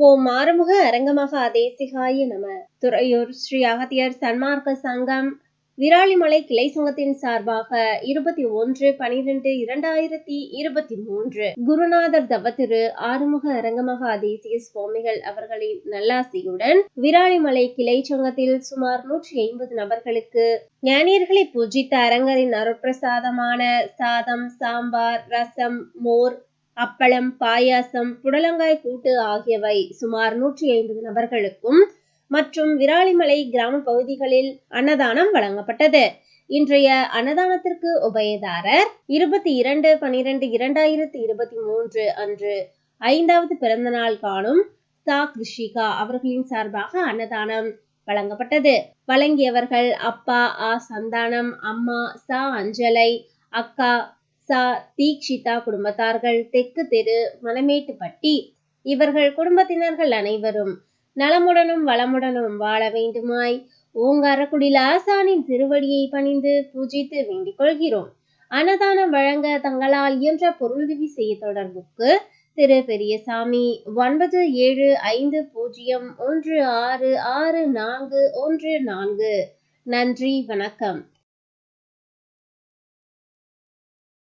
ஓம் ஆறுமுக அரங்கமகா தேசிகாய நம. துறையூர் ஸ்ரீ அகத்தியர் சன்மார்க்க சங்கம் விராலிமலை கிளை சங்கத்தின் சார்பாக இருபத்தி ஒன்று பனிரெண்டு இரண்டாயிரத்தி இருபத்தி மூன்று. குருநாதர் தவத்திரு ஆறுமுக அரங்கமகா தேசிய சுவாமிகள் அவர்களின் நல்லாசியுடன் விராலிமலை கிளை சங்கத்தில் சுமார் நூற்றி ஐம்பது நபர்களுக்கு ஞானியர்களை பூஜித்த அரங்கரின் அருட்பிரசாதமான சாதம் சாம்பார் ரசம் மோர் அப்பளம் பாயாசம் புடலங்காய் கூட்டு ஆகியவை சுமார் நூற்றி ஐம்பது நபர்களுக்கும் மற்றும் விராலிமலை கிராம பகுதிகளில் அன்னதானம் வழங்கப்பட்டது. இன்றைய அன்னதானத்திற்கு உபயதாரர் இருபத்தி இரண்டு பனிரெண்டு இரண்டாயிரத்தி இருபத்தி மூன்று அன்று ஐந்தாவது பிறந்த நாள் காணும் சா. கிருஷிகா அவர்களின் சார்பாக அன்னதானம் வழங்கப்பட்டது. வழங்கியவர்கள் அப்பா ஆ. சந்தானம் அம்மா சா. அஞ்சலை அக்கா சா தீக்ஷிதா குடும்பத்தார்கள் தெற்கு தெரு மலமேட்டுப்பட்டி இவர்கள் குடும்பத்தினர்கள் அனைவரும் நலமுடனும் வளமுடனும் வாழ வேண்டுமாய் ஓங்காரக்குடில் ஆசானின் திருவடியை பணிந்து பூஜித்து வேண்டிக் கொள்கிறோம். அன்னதானம் வழங்க தங்களால் இயன்ற பொருளுதவி செய்ய தொடர்புக்கு திரு பெரியசாமி ஒன்பது ஏழு ஐந்து பூஜ்ஜியம் ஒன்று ஆறு ஆறு நான்கு ஒன்று நான்கு. நன்றி வணக்கம்.